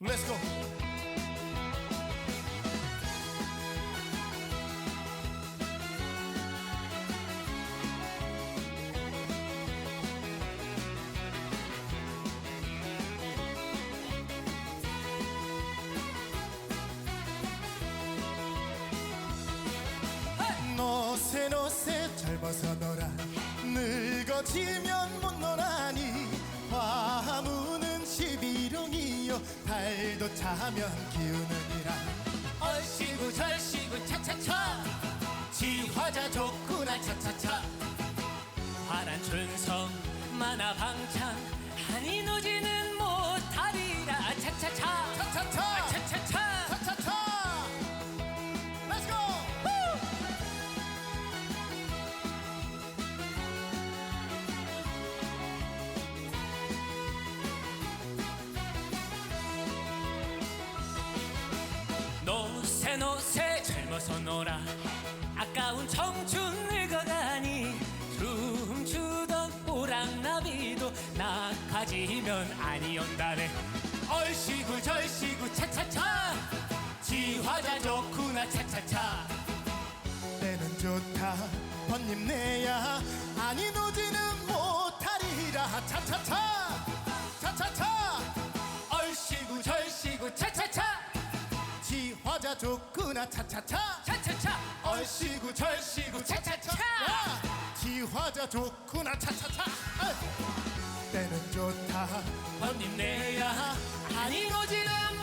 렛츠고 노세 노세 젊어서 놀아 늙어지 달도 차면 기우느니라 얼씨구 절씨구 차차차 지화자 좋구나 차차차 환한 춘성 만화 방창 한이 노지는 노세 젊어서 놀아. 아까운 청춘 늙어가니 춤추던 오랑나비도 낙하지면 아니온다네. 얼씨구 절씨구 차차차. 지화자 좋구나 차차차. 때는 좋다. 번님 내야. 아니 노지는 못 남자 좋구나. 차차차. 차차차. 얼씨구 절씨구. 차차차. 지화자 좋구나. 차차차. 때는 좋다. 언니 내야. 아닌 거지 난